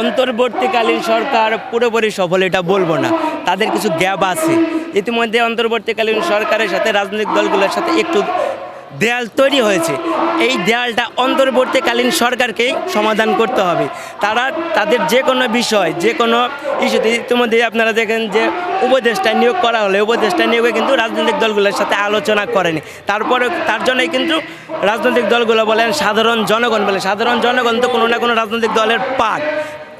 অন্তর্বর্তীকালীন সরকার পুরোপুরি সফল, এটা বলব না। তাদের কিছু গ্যাপ আছে। ইতিমধ্যে অন্তর্বর্তীকালীন সরকারের সাথে রাজনৈতিক দলগুলোর সাথে একটু দেয়াল তৈরি হয়েছে। এই দেয়ালটা অন্তর্বর্তীকালীন সরকারকেই সমাধান করতে হবে। তারা, তাদের যে কোনো বিষয়, যে কোনো ইস্যুতে ইতিমধ্যে আপনারা দেখেন যে উপদেষ্টা নিয়োগ করা হলে উপদেষ্টা নিয়োগে কিন্তু রাজনৈতিক দলগুলোর সাথে আলোচনা করেনি। তারপরে, তার জন্যই কিন্তু রাজনৈতিক দলগুলো বলেন সাধারণ জনগণ বলে, সাধারণ জনগণ তো কোনো না কোনো রাজনৈতিক দলের পাক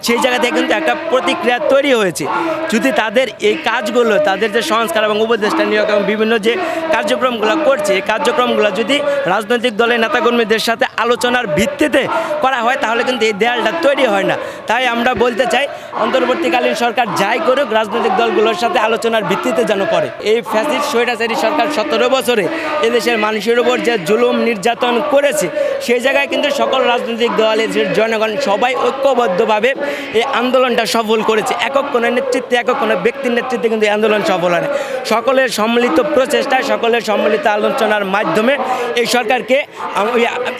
সেই জায়গা থেকে কিন্তু একটা প্রতিক্রিয়া তৈরি হয়েছে। যদি তাদের এই কাজগুলো, তাদের যে সংস্কার এবং উপদেষ্টা নিয়োগ এবং বিভিন্ন যে কার্যক্রমগুলো করছে, এই কার্যক্রমগুলো যদি রাজনৈতিক দলের নেতাকর্মীদের সাথে আলোচনার ভিত্তিতে করা হয়, তাহলে কিন্তু এই দেয়ালটা তৈরি হয় না। তাই আমরা বলতে চাই, অন্তর্বর্তীকালীন সরকার যাই করুক, রাজনৈতিক দলগুলোর সাথে আলোচনার ভিত্তিতে যেন করে। এই ফ্যাসিস্ট, স্বৈরাচারী সরকার সতেরো বছরে এদেশের মানুষের উপর যে জুলুম নির্যাতন করেছে, সেই জায়গায় কিন্তু সকল রাজনৈতিক দলের যে জনগণ সবাই ঐক্যবদ্ধভাবে এই আন্দোলনটা সফল করেছে। একক কোনো নেতৃত্বে, একক কোনো ব্যক্তির নেতৃত্বে কিন্তু এই আন্দোলন সফল হয় সকলের সম্মিলিত প্রচেষ্টা সকলের সম্মিলিত আলোচনার মাধ্যমে এই সরকারকে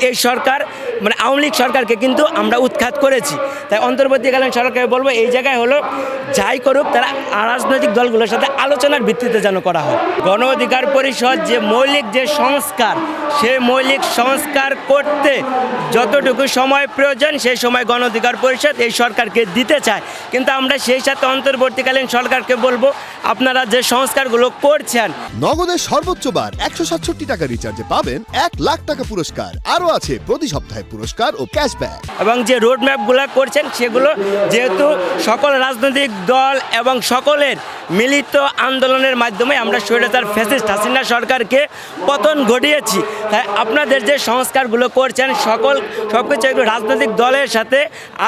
এই সরকার মানে আওয়ামী লীগ সরকারকে কিন্তু আমরা উৎখাত করেছি। তাই অন্তর্বর্তীকালীন সরকারকে বলব, এই জায়গায় হলো যাই করুক, তারা রাজনৈতিক দলগুলোর সাথে আলোচনার ভিত্তিতে যেন করা হয়। গণ অধিকার পরিষদ যে মৌলিক যে সংস্কার সেই মৌলিক সংস্কার করতে যতটুকু সময় প্রয়োজন, সেই সময় গণ অধিকার পরিষদ এই সরকারকে দিতে চায়। কিন্তু আমরা সেই সাথে অন্তর্বর্তীকালীন সরকারকে বলব, আপনারা যে সংস্কারগুলো করছেন। নগদের সর্বোচ্চ বার একশো সাতষট্টি টাকা রিচার্জে পাবেন এক লাখ টাকা পুরস্কার। আরও আছে প্রতি সপ্তাহে পুরস্কার ও ক্যাশব্যাক এবং যে রোড ম্যাপগুলো করছেন সেগুলো যেহেতু সকল রাজনৈতিক দল এবং সকলের মিলিত আন্দোলনের মাধ্যমে আমরা স্বৈরাচার ফ্যাসিস্ট হাসিনা সরকারকে পতন ঘটিয়েছি, তাই আপনাদের যে সংস্কারগুলো করছেন সকল সব কিছু একটু রাজনৈতিক দলের সাথে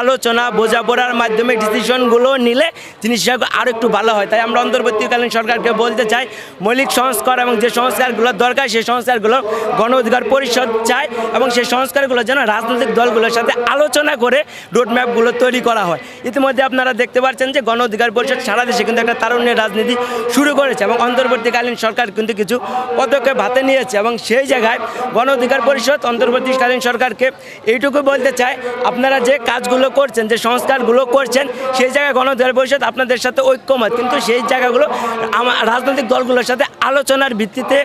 আলোচনা, বোঝাপড়ার মাধ্যমে ডিসিশনগুলো নিলে জিনিসটা আরও একটু ভালো হয়। তাই আমরা অন্তর্বর্তীকালীন সরকারকে বলতে চাই, মৌলিক সংস্কার এবং যে সংস্কারগুলো দরকার, সেই সংস্কারগুলো গণ অধিকার পরিষদ চায় এবং সেই সংস্কারগুলো যেন রাজনৈতিক দলগুলোর সাথে আলোচনা করে রোডম্যাপগুলো তৈরি করা হয়। ইতিমধ্যে আপনারা দেখতে পাচ্ছেন যে গণ অধিকার পরিষদ সারা দেশে কিন্তু একটা তারুণ্যের রাজনীতি শুরু করেছে এবং অন্তর্বর্তীকালীন সরকার কিন্তু কিছু পদক্ষেপ হাতে নিয়েছে এবং সেই জায়গায় গণ অধিকার পরিষদ অন্তর্বর্তীকালীন সরকারকে এইটুকু বলতে চায় আপনারা যে কাজগুলো করছেন, যে সংস্কারগুলো করছেন, সেই জায়গায় গণ অধিকার পরিষদ আপনাদের সাথে ঐক্যমত। কিন্তু সেই জায়গাগুলো রাজনৈতিক দলগুলোর সাথে আলোচনার ভিত্তিতে,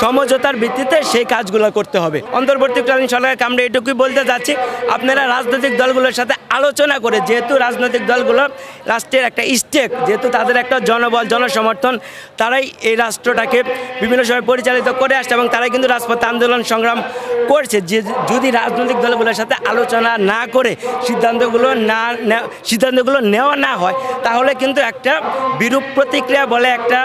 সমঝোতার ভিত্তিতে সেই কাজগুলো করতে হবে। অন্তর্বর্তীকালীন সরকারকে আমরা এটুকুই বলতে যাচ্ছি, আপনারা রাজনৈতিক দলগুলোর সাথে আলোচনা করে, যেহেতু রাজনৈতিক দলগুলো রাষ্ট্রের একটা স্টেক যেহেতু তাদের একটা জনবল, জনসমর্থন, তারাই এই রাষ্ট্রটাকে বিভিন্ন সময় পরিচালিত করে আসছে এবং তারাই কিন্তু রাজপথে আন্দোলন সংগ্রাম করছে। যে যদি রাজনৈতিক দলগুলোর সাথে আলোচনা না করে সিদ্ধান্তগুলো না সিদ্ধান্তগুলো নেওয়া না হয়, তাহলে কিন্তু একটা বিরূপ প্রতিক্রিয়া বলে একটা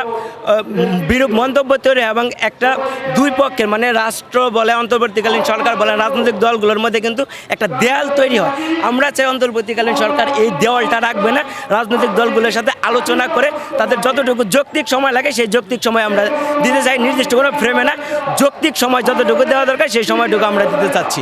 বিরূপ মন্তব্য তৈরি এবং একটা দুই পক্ষের মানে রাষ্ট্র বলে অন্তর্বর্তীকালীন সরকার বলে রাজনৈতিক দলগুলোর মধ্যে কিন্তু একটা দেয়াল তৈরি হয়। আমরা চাই অন্তর্বর্তীকালীন সরকার এই দেওয়ালটা রাখবে না। রাজনৈতিক দলগুলোর সাথে আলোচনা করে তাদের যতটুকু যৌক্তিক সময় লাগে সেই যৌক্তিক সময় আমরা দিতে চাই। নির্দিষ্ট কোনো ফ্রেমে না। যৌক্তিক সময় যতটুকু দেওয়া দরকার সেই সময়টুকু আমরা দিতে চাচ্ছি।